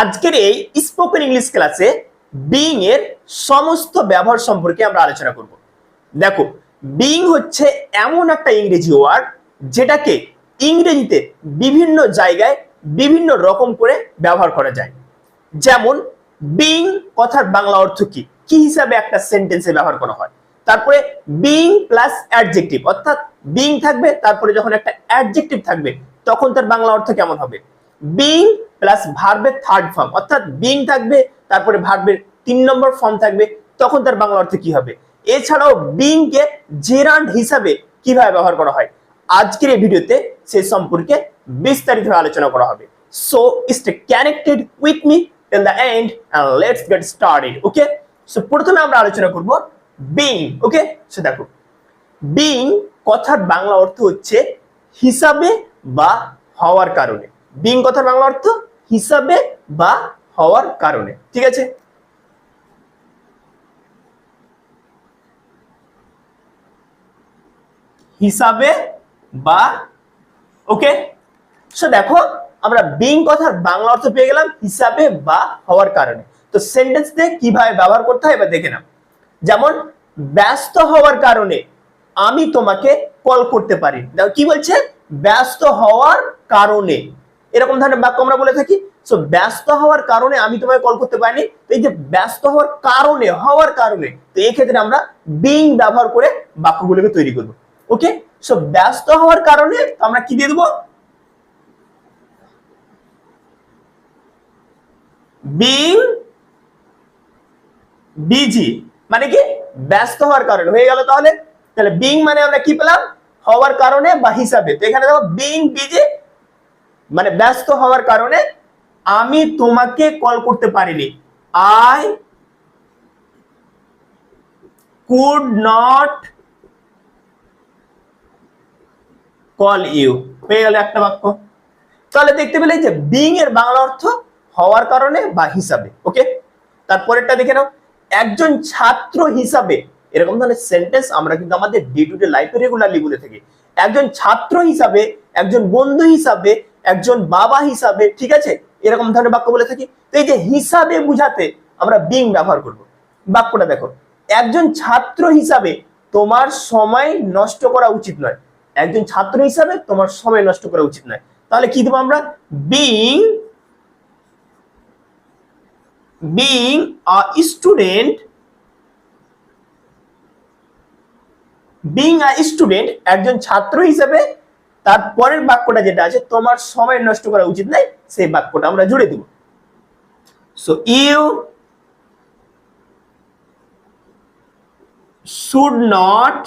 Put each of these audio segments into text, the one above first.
আজকের এই spoken English ক্লাসে বিং এর সমস্ত ব্যবহার সম্পর্কে আমরা আলোচনা করব। দেখো বিং হচ্ছে এমন একটা ইংরেজি ওয়ার্ড যেটাকে ইংরেজিতে বিভিন্ন জায়গায় বিভিন্ন রকম করে ব্যবহার করা যায়। যেমন বিং কথার বাংলা অর্থ কি? কি হিসাবে একটা সেন্টেন্সে ব্যবহার করা হয়? তারপরে বিং প্লাস অ্যাডজেক্টিভ অর্থাৎ বিং থাকবে, তারপরে যখন একটা অ্যাডজেক্টিভ থাকবে, তখন তার বাংলা অর্থ কেমন হবে? বিং প্লাস ভার্বের থার্ড ফর্ম অর্থাৎ বিং থাকবে, তারপরে ভার্বের তিন নম্বর ফর্ম থাকবে, তখন তার বাংলা অর্থ কি হবে? এছাড়াও বিং কে জেরান্ড হিসাবে কীভাবে ব্যবহার করা হয়? আজকের এই ভিডিওতে সে সম্পর্কে বিস্তারিতভাবে আলোচনা করা হবে। So stay connected with me till the end and let's get started okay so প্রথমে আমরা আলোচনা করব বিং ওকে সো দেখো বিং কথার বাংলা অর্থ হচ্ছে হিসাবে বা হওয়ার কারণে। বিং কথার বাংলা অর্থ হিসাবে বা হওয়ার কারণে। ঠিক আছে? হিসাবে বা, ওকে? সো দেখো, আমরা বিং কথার বাংলা অর্থ পেয়ে গেলাম হিসাবে বা হওয়ার কারণে। তো সেন্টেন্স দিয়ে কীভাবে ব্যবহার করতে হয় এবার দেখে নাও। যেমন, ব্যস্ত হওয়ার কারণে আমি তোমাকে কল করতে পারি। দেখো, কি বলছে? ব্যস্ত হওয়ার কারণে। এরকম ধরনের বাক্য আমরা বলে থাকি। সো ব্যস্ত হওয়ার কারণে আমি তোমাকে কল করতে পারিনি। এই যে ব্যস্ত হওয়ার কারণে হওয়ার কারণে, তো এই ক্ষেত্রে আমরা বিং ব্যবহার করে বাক্যগুলোকে তৈরি করব। ওকে সো ব্যস্ত হওয়ার কারণে আমরা কি দিয়ে দেবো? বিং বিজি মানে কি? ব্যস্ত হওয়ার কারণে। হয়ে গেল তাহলে? তাহলে বিং মানে আমরা কি পেলাম? হওয়ার কারণে বা হিসাবে। তো এখানে দেখো বিং বিজি মানে ব্যস্ত হওয়ার কারণে আমি তোমাকে কল করতে পারিনি। I could not call you হয়ে গেল একটা বাক্য। তাহলে দেখতে পেলে যে বিং এর বাংলা অর্থ হওয়ার কারণে বা হিসাবে ওকে তারপরেরটা দেখে নাও। একজন ছাত্র হিসাবে, এরকম ধরনের সেন্টেন্স আমরা কিন্তু আমাদের ডে টু ডে লাইফে রেগুলারলি বলে থাকি। একজন ছাত্র হিসাবে, একজন বন্ধু হিসাবে একজন বাবা হিসাবে, ঠিক আছে? এরকম ধরনের বাক্য বলে থাকি। তো এই যে হিসাবে বুঝাতে আমরা বিং ব্যবহার করব। বাক্যটা দেখো। একজন ছাত্র হিসাবে তোমার সময় নষ্ট করা উচিত নয়। একজন ছাত্র হিসাবে তোমার সময় নষ্ট করা উচিত নয়। তাহলে কি দেবো আমরা? Being being a student being a student একজন ছাত্র হিসেবে তার পরের বাক্যটা যেটা আছে, তোমার সময় নষ্ট করা উচিত নাই, সেই বাক্যটা আমরা জুড়ে দিব। So you should not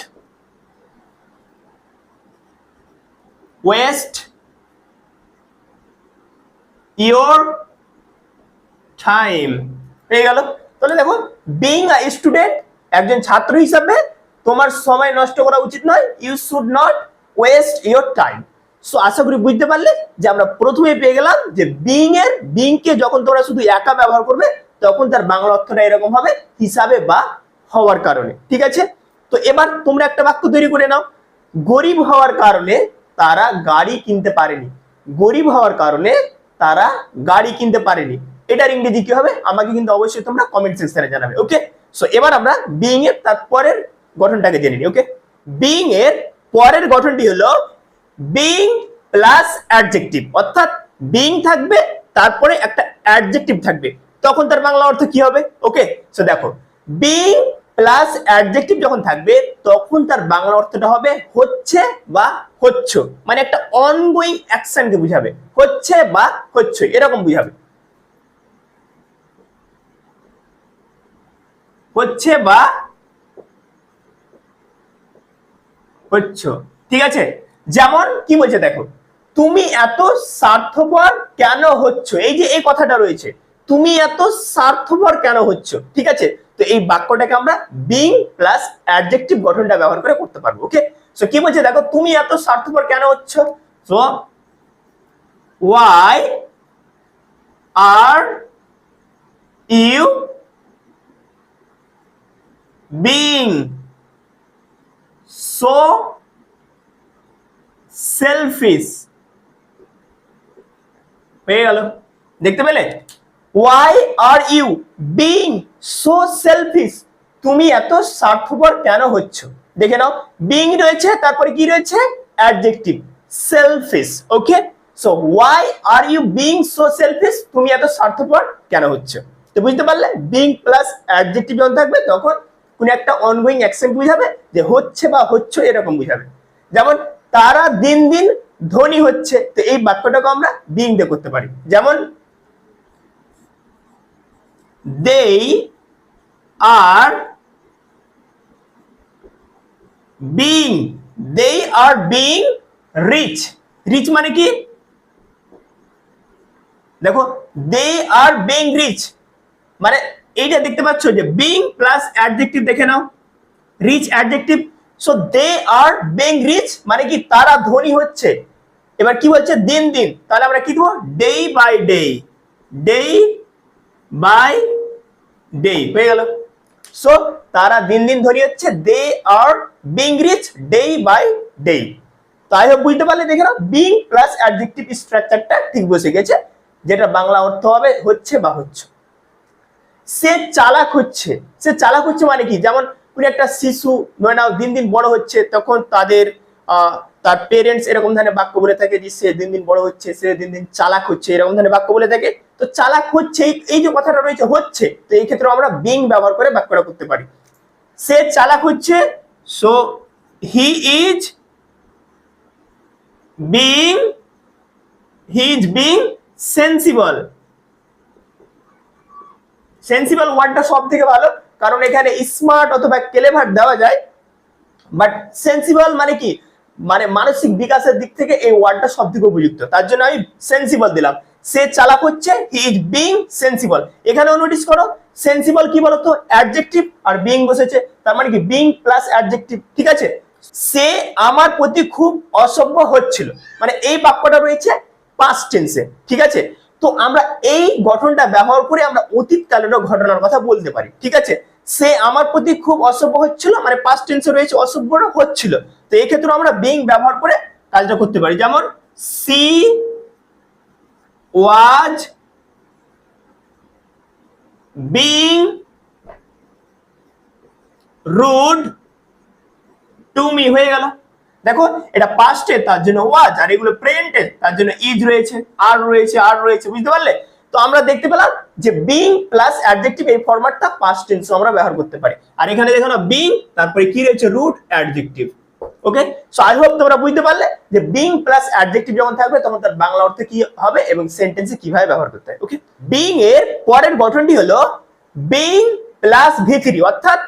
waste your time হয়ে গেল। তাহলে দেখো বিং আ স্টুডেন্ট একজন ছাত্র হিসাবে তোমার সময় নষ্ট করা উচিত নয়। You should not waste your time so আশা করি বুঝতে পারলে যে আমরা প্রথমে পেয়ে গেলাম যে বিং এর বিং কে যখন তোমরা শুধু একা ব্যবহার করবে, তখন তার বাংলা অর্থটা এরকম হবে, হিসাবে বা হওয়ার কারণে। ঠিক আছে? তো এবার তোমরা একটা বাক্য তৈরি করে নাও। গরিব হওয়ার কারণে তারা গাড়ি কিনতে পারেনি। গরিব হওয়ার কারণে তারা গাড়ি কিনতে পারেনি। এটার ইংরেজি কি হবে? আমাকে কিন্তু অবশ্যই তোমরা কমেন্ট সেকশনে জানাবে ওকে সো এবার আমরা বিং এর, তারপরের গঠনটাকে জেনে নিই ওকে বিং এর পরের গঠনটি হলো বিং প্লাস অ্যাডজেক্টিভ অর্থাৎ বিং থাকবে, তারপরে একটা অ্যাডজেক্টিভ থাকবে। তখন তার বাংলা অর্থ কি হবে? ওকে সো দেখো বিং প্লাস অ্যাডজেক্টিভ যখন থাকবে, তখন তার বাংলা অর্থটা হবে হচ্ছে বা হচ্ছ। মানে একটা অনগোয়িং অ্যাকশনকে বুঝাবে, হচ্ছে বা হচ্ছে, এরকম বুঝাবে। হচ্ছে বা হচ্ছ। ঠিক আছে? যেমন কি বলছে দেখো, তুমি এত স্বার্থপর কেন হচ্ছ? এই যে এই কথাটা রয়েছে, তুমি এত স্বার্থপর কেন হচ্ছ? ঠিক আছে? তো এই বাক্যটাকে আমরা বিং প্লাস অ্যাডজেক্টিভ গঠনটা ব্যবহার করে করতে পারব ওকে সো কি বলছে দেখো, তুমি এত স্বার্থপর কেন হচ্ছ? So why are you being so selfish হয়ে গেল। দেখতে পেলে? Why are you being so selfish তুমি এত স্বার্থপর কেন হচ্ছ? দেখে নাও। বিং রয়েছে, তারপরে কি রয়েছে? Adjective selfish okay so why are you being so selfish তুমি এত স্বার্থপর কেন হচ্ছ? তো বুঝতে পারলে? বিং প্লাস অ্যাডজেক্টিভ যখন থাকবে, তখন কোন একটা অনগোয়িং অ্যাকশন বুঝাবে যে হচ্ছে বা হচ্ছে এরকম বুঝাবে। যেমন, তারা দিন দিন ধনী হচ্ছে, তো এই বাক্যটাকে আমরা বিং দিয়ে করতে পারি। যেমন, they are being they are being rich rich মানে কি? দেখো দে আর বিং রিচ মানে এইটা দেখতে পাচ্ছ যে বিং প্লাস অ্যাডজেক্টিভ দেখে নাও। Rich adjective so they are being rich মানে কি তারা ধনী হচ্ছে। এবার কি বলছে? দিন দিন। তাহলে আমরা কি দেবো? Day by day day by day হয়ে গেল। সো তারা দিন দিন ধনী হচ্ছে। They are being rich day by day তাই হোক বুঝতে পারলে? দেখে নাও। বিং প্লাস অ্যাডজেক্টিভ স্ট্রাকচারটা ঠিক বসে গেছে। যেটা বাংলা অর্থ হবে হচ্ছে বা হচ্ছে। সে চালাক হচ্ছে। সে চালাক হচ্ছে মানে কি? যেমন কোন একটা শিশু নয় নাও, দিন দিন বড় হচ্ছে, তখন তাদের তার পেরেন্টস এরকম ধরনের বাক্য বলে থাকে যে সে দিন দিন বড় হচ্ছে, সে দিন দিন চালাক হচ্ছে, এরকম ধরনের বাক্য বলে থাকে। তো চালাক হচ্ছে, এই- এই যে কথাটা রয়েছে, হচ্ছে, তো এই ক্ষেত্রে আমরা বিং ব্যবহার করে বাক্যটা করতে পারি। সে চালাক হচ্ছে so he is being he is being sensible sensible ওয়ার্ডটা সব থেকে ভালো, কারণ এখানে স্মার্ট অথবা ক্লেভার দেওয়া যায়। বাট সেন্সিবল মানে কি? মানে মানসিক বিকাশের দিক থেকে এই ওয়ার্ডটা সব থেকে উপযুক্ত। তার জন্য আমি সেন্সিবল দিলাম। সে চালাক হচ্ছে হি ইজ বিং সেন্সিবল এখানেও নোটিস করো সেন্সিবল কি বলতো? অ্যাডজেক্টিভ আর বিং বসেছে। তার মানে কি? বিং প্লাস অ্যাডজেক্টিভ ঠিক আছে? সে আমার প্রতি খুব অসভ্য হচ্ছিল। মানে এই বাক্যটা রয়েছে পাস্ট টেন্সে ঠিক আছে? তো আমরা এই গঠনটা ব্যবহার করে আমরা অতীতকালেরও ঘটনার কথা বলতে পারি, ঠিক আছে? সে আমার প্রতি খুব অসভ্য হচ্ছিল মানে পাস্ট টেন্সে রয়েছে, অসভ্যটা হচ্ছিল। তো এই ক্ষেত্রে আমরা বিং ব্যবহার করে কাজটা করতে পারি। যেমন she was being rude to me হয়ে গেল। দেখো, এটা পাস্টে তার জন্য ওয়াজ আর এগুলো প্রেজেন্টে তার জন্য ইজ রয়েছে আর রয়েছে আর রয়েছে, বুঝতে পারলে? তো আমরা দেখতে পেলাম যে বিং প্লাস অ্যাডজেক্টিভ এই ফরম্যাটটা পাস্ট টেন্স আমরা ব্যবহার করতে পারি। আর এখানে দেখো না বিং তারপরে কি রয়েছে? Rude adjective okay so I hope তোমরা বুঝতে পারলে যে বিং প্লাস অ্যাডজেক্টিভ যখন থাকবে, তখন তার বাংলা অর্থে কি হবে এবং সেন্টেন্সে কীভাবে ব্যবহার করতে হয় ওকে বিং এর পরের গঠনটি হলো বিং প্লাস ভি থ্রি অর্থাৎ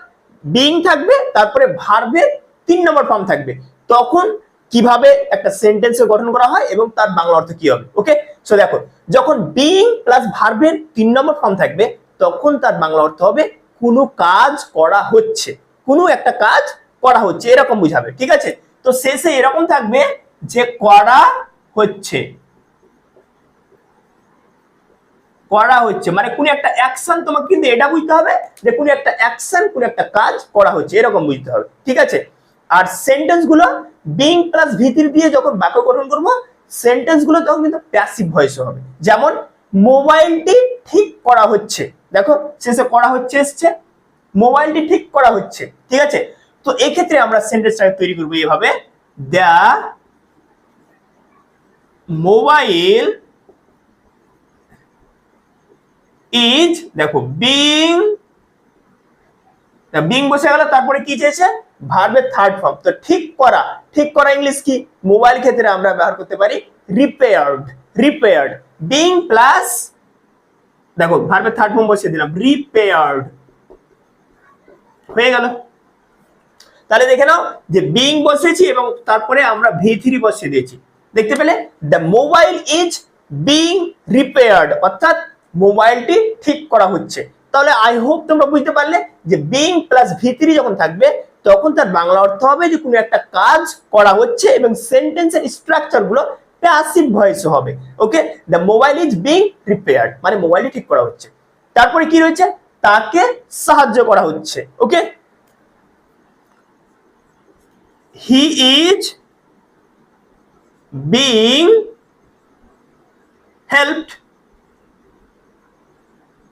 বিং থাকবে, তারপরে ভার্বের তিন নম্বর ফর্ম থাকবে। তখন কীভাবে একটা সেন্টেন্সের গঠন করা হয় এবং তার বাংলা অর্থ কি হবে? ওকে সো দেখো, যখন বিং প্লাস ভার্বের তিন নম্বর ফর্ম থাকবে, তখন তার বাংলা অর্থ হবে কোনো কাজ করা হচ্ছে। কোনো একটা কাজ করা হচ্ছে, এরকম বুঝাবে, ঠিক আছে? তো শেষে এরকম থাকবে যে করা হচ্ছে। করা হচ্ছে মানে কোন একটা অ্যাকশন তোমাকে কিন্তু এটা বুঝতে হবে যে কোন একটা অ্যাকশন কোন একটা কাজ করা হচ্ছে, এরকম বুঝতে হবে, ঠিক আছে? আর সেন্টেন্সগুলো বিং প্লাস ভিতির দিয়ে যখন বাক্য গঠন করব সেন্টেন্সগুলো তখন কিন্তু প্যাসিভ ভয়েসে হবে। যেমন, মোবাইলটি ঠিক করা হচ্ছে। দেখো, শেষে করা হচ্ছে এসছে, মোবাইলটি ঠিক করা হচ্ছে। ঠিক আছে? তো এক্ষেত্রে আমরা সেন্টেন্সটাকে তৈরি করব এভাবে। দ্য মোবাইল ইজ দেখো বিং বিং বসে গেল, তারপরে কি চেয়েছে ভার্বের থার্ড ফর্ম তো ঠিক করা ঠিক করা ইংলিশ কি? মোবাইল ক্ষেত্রে আমরা ব্যবহার করতে পারি রিপেয়ার্ড রিপেয়ার্ড বিং প্লাস দেখো, ভার্বের থার্ড ফর্ম বসিয়ে দিলাম রিপেয়ার্ড হয়ে গেল। তাহলে দেখে নাও যে বিং বসেছি এবং তারপরে আমরা ভি থ্রি বসিয়ে দিয়েছি। দেখতে পেলে? The mobile is being repaired অর্থাৎ মোবাইলটি ঠিক করা হচ্ছে। তাহলে আই হোপ তোমরা বুঝতে পারলে যে বিং প্লাস ভি থ্রি যখন থাকবে তখন তার বাংলা অর্থ হবে যে কোনো একটা কাজ করা হচ্ছে এবং সেন্টেন্সের স্ট্রাকচারগুলো প্যাসিভ ভয়েস হবে। Okay the mobile is being repaired মানে মোবাইলটি ঠিক করা হচ্ছে। তারপরে কি রয়েছে? তাকে সাহায্য করা হচ্ছে। Okay he is being helped.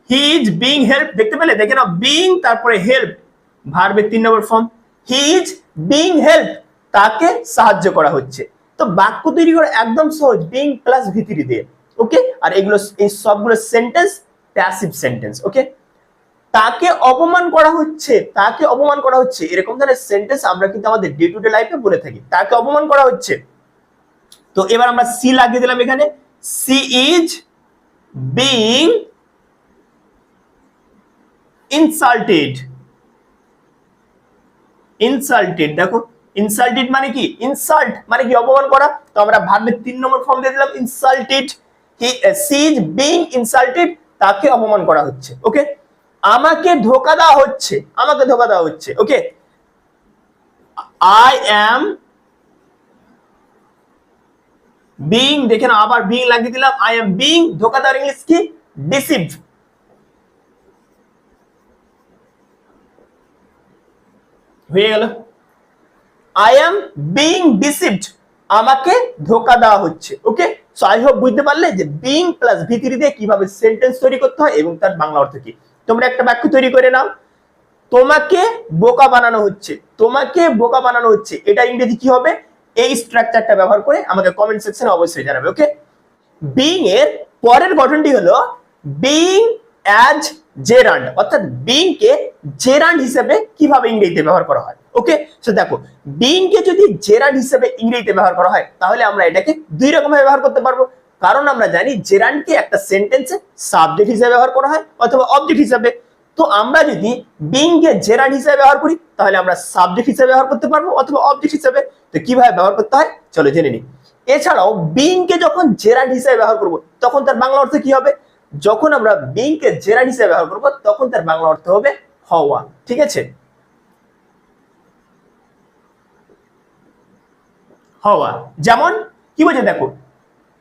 He is being help দেখতে পেলে? দেখে নাও বিং তারপরে হেল্প ভার্বের তিন number form he is being help তাকে সাহায্য করা হচ্ছে। তো বাক্য তৈরি করা একদম সহজ। বিং প্লাস ভিতরি দিয়ে। ওকে আর এগুলো এই সবগুলো সেন্টেন্স প্যাসিভ সেন্টেন্স ওকে তাকে অপমান করা হচ্ছে। তাকে অপমান করা হচ্ছে। এরকম ধরনের সেন্টেন্স আমরা কিন্তু আমাদের ডে টু ডে লাইফে বলে থাকি। তাকে অপমান করা হচ্ছে। তো এবার আমরা সি লাগিয়ে দিলাম এখানে। She is being insulted insulted দেখো ইনসাল্টেড মানে কি? ইনসাল্ট মানে কি অপমান করা? তো আমরা ভার্বের তিন নম্বর ফর্ম দিয়ে দিলাম insulted he she is being insulted তাকে অপমান করা হচ্ছে ওকে আমাকে ধোকা দেওয়া হচ্ছে, আমাকে ধোকা দেওয়া হচ্ছে ওকে আই অ্যাম বিং দেখে না আবার বিং লাগিয়ে দিলাম আই এম বিং ধোকা দেওয়ার ইংলিশ কি? ডিসিভড হয়ে গেল। আই এম বিং ডিসিভড আমাকে ধোকা দেওয়া হচ্ছে। ওকে সো আই হোপ বুঝতে পারলে যে বিং প্লাস ভিতরি দিয়ে কীভাবে সেন্টেন্স তৈরি করতে হয় এবং তার বাংলা অর্থ কি। তোমরা একটা বাক্য তৈরি করে নাও। তোমাকে বোকা বানানো হচ্ছে। তোমাকে বোকা বানানো হচ্ছে। এটা ইংরেজি কি হবে? এই স্ট্রাকচারটা ব্যবহার করে আমাকে কমেন্ট সেকশনে অবশ্যই জানাবে। ওকে বিং এর পরের গঠনটি হলো বিং অ্যাজ জেরান্ড, অর্থাৎ বিং কে জেরান্ড হিসেবে কীভাবে ইংরেজিতে ব্যবহার করা হয়? ওকে সো দেখো বিং কে যদি জেরান্ড হিসেবে ইংরেজিতে ব্যবহার করা হয়, তাহলে আমরা এটাকে দুই রকম ব্যবহার করতে পারব। কারণ আমরা জানি জেরান্ডকে একটা সেন্টেন্সে সাবজেক্ট হিসেবে ব্যবহার করা হয় অথবা অবজেক্ট হিসেবে। তো আমরা যদি বিং কে জেরান্ড হিসেবে ব্যবহার করি, তাহলে আমরা সাবজেক্ট হিসেবে ব্যবহার করতে পারব অথবা অবজেক্ট হিসেবে। তো কীভাবে ব্যবহার করতে হয়? চলো জেনে নিই। এছাড়াও বিং কে যখন জেরান্ড হিসেবে ব্যবহার করব, তখন তার বাংলা অর্থ কি হবে? যখন আমরা বিং কে জেরান্ড হিসেবে ব্যবহার করব, তখন তার বাংলা অর্থ হবে হওয়া। ঠিক আছে? হওয়া। যেমন, কি বলছে দেখো?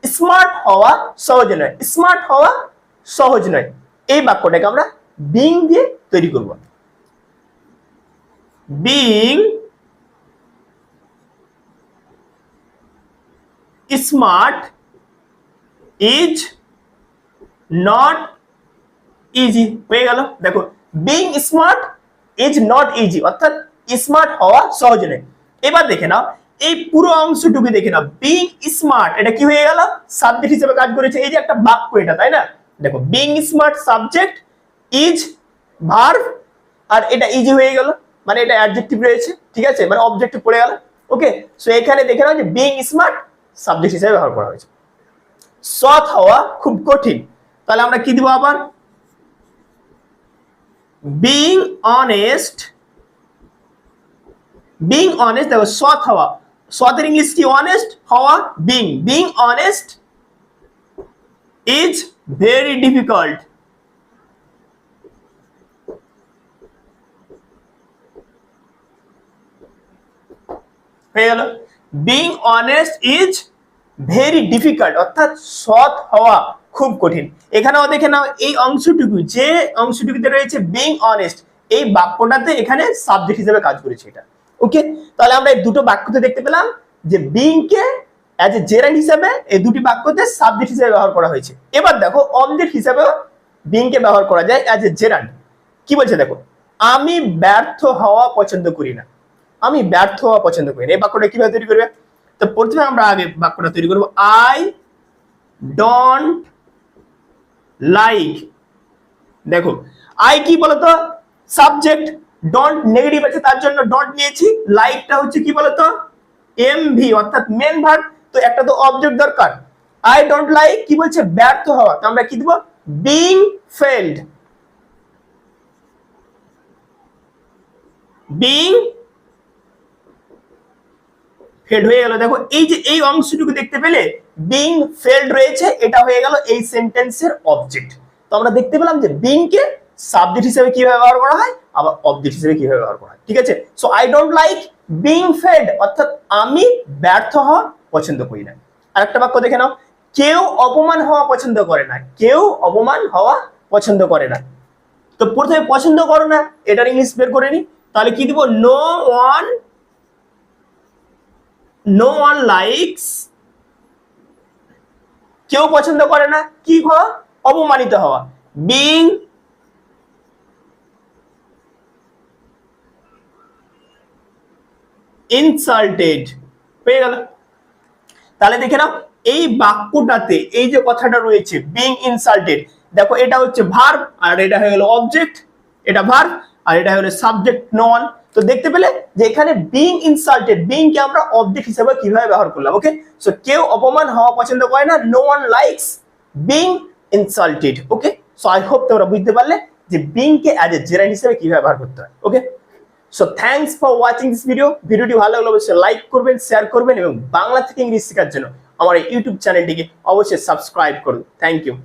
স্মার্ট হওয়া সহজ নয়। স্মার্ট হওয়া সহজ নয়। এই বাক্যটাকে আমরা বিং দিয়ে তৈরি করব। Being smart is not easy হয়ে গেল। দেখো being smart is not easy অর্থাৎ স্মার্ট হওয়া সহজ নয়। এবার দেখে নাও, এই পুরো অংশটুকু দেখে নাও। বিং স্মার্ট এটা কি হয়ে গেল? সাবজেক্ট হিসেবে কাজ করেছে। এই যে একটা বাক্য এটা, তাই না? দেখো being smart subject is verb আর এটা ইজি হয়ে গেল। মানে এটা অ্যাডজেক্টিভ রয়েছে, ঠিক আছে? মানে অবজেক্টিভ পড়ে গেল। ওকে সো এখানে দেখে নাও যে বিং স্মার্ট সাবজেক্ট হিসেবে ব্যবহার করা হয়েছে। সৎ হওয়া খুব কঠিন। তাহলে আমরা কি দিব আবার? বিং অনেস্ট বিং অনেস্ট দেখো সৎ হওয়া। সতের ইংলিশ কি? অনেস্ট হওয়া being being honest is very difficult হয়ে গেল। Being honest is very difficult অর্থাৎ সৎ হওয়া। খুব কঠিন। এখানেও দেখে নাও, এই অংশটুকু, যে অংশটুকুতে রয়েছে বিং অনেস্ট এই বাক্যটাতে এখানে সাবজেক্ট হিসেবে কাজ করেছে এটা। ওকে তাহলে আমরা এই দুটো বাক্যতে দেখতে পেলাম যে বিং কে অ্যাজ এ জেরান্ড হিসেবে এই দুটি বাক্যতে সাবজেক্ট হিসেবে ব্যবহার করা হয়েছে। এবার দেখো অবজেক্ট হিসেবে বিং কে ব্যবহার করা যায় অ্যাজ এ জেরান্ড কি বলছে দেখো, আমি ব্যর্থ হওয়া পছন্দ করি না। আমি ব্যর্থ হওয়া পছন্দ করি না। এই বাক্যটা কীভাবে তৈরি করবে? তো প্রথমে আমরা আগে বাক্যটা তৈরি করব। আই ডোন্ট লাইক দেখো আই কি বলতো? সাবজেক্ট ডন্ট নেগেটিভ আছে, তার জন্য ডন্ট নিয়েছি। লাইকটা হচ্ছে কি বলতো? এম অর্থাৎ মেন ভার্ব তো একটা তো অবজেক্ট দরকার। আই ডোন্ট লাইক কি বলছে? ব্যর্থ হওয়া। তো আমরা কি দিব? বিং ফেল্ড বিং ফেল্ড হয়ে গেল। দেখো, এই যে এই অংশটুকু দেখতে পেলে বিং ফেল্ড রয়েছে, এটা হয়ে গেল এই সেন্টেন্সের অবজেক্ট তো আমরা দেখতে পেলাম যে বিং কে সাবজেক্ট হিসেবে কীভাবে ব্যবহার করা হয়, আবার অবজেক্ট হিসেবে কীভাবে ব্যবহার করা হয়। ঠিক আছে? So I don't like being failed অর্থাৎ আমি ব্যর্থ হওয়া পছন্দ করি না। আরেকটা বাক্য দেখে নাও। কেউ অপমান হওয়া পছন্দ করে না। কেউ অপমান হওয়া পছন্দ করে না। তো প্রথমে পছন্দ করো না, এটার ইংলিশ বের করে নি। তাহলে কি দিব? No one no one likes কেউ পছন্দ করে না, কি হওয়া? অপমানিত হওয়া। বিং ইনসাল্টেড পেয়ে গেল। তাহলে দেখে নাও, এই বাক্যটাতে এই যে কথাটা রয়েছে বিং ইনসাল্টেড দেখো এটা হচ্ছে ভার্ব আর এটা হয়ে গেল অবজেক্ট এটা ভার্ব আর এটা হয়ে গেল সাবজেক্ট নন তো দেখতে পেলে যে এখানে বিং ইনসাল্টেড বিং কে আমরা অবজেক্ট হিসেবে কীভাবে ব্যবহার করলাম ওকে সো কেউ অপমান হওয়া পছন্দ করে না no one likes being insulted okay so I hope তোমরা বুঝতে পারলে যে বিং কে অ্যাজ এ জেরাইন হিসেবে কীভাবে ব্যবহার করতে হয় okay so thanks for watching this video ভিডিওটি ভালো লাগলে অবশ্যই লাইক করবেন শেয়ার করবেন এবং বাংলা থেকে ইংলিশ শেখার জন্য আমার এই ইউটিউব চ্যানেলটিকে অবশ্যই সাবস্ক্রাইব করুন। Thank you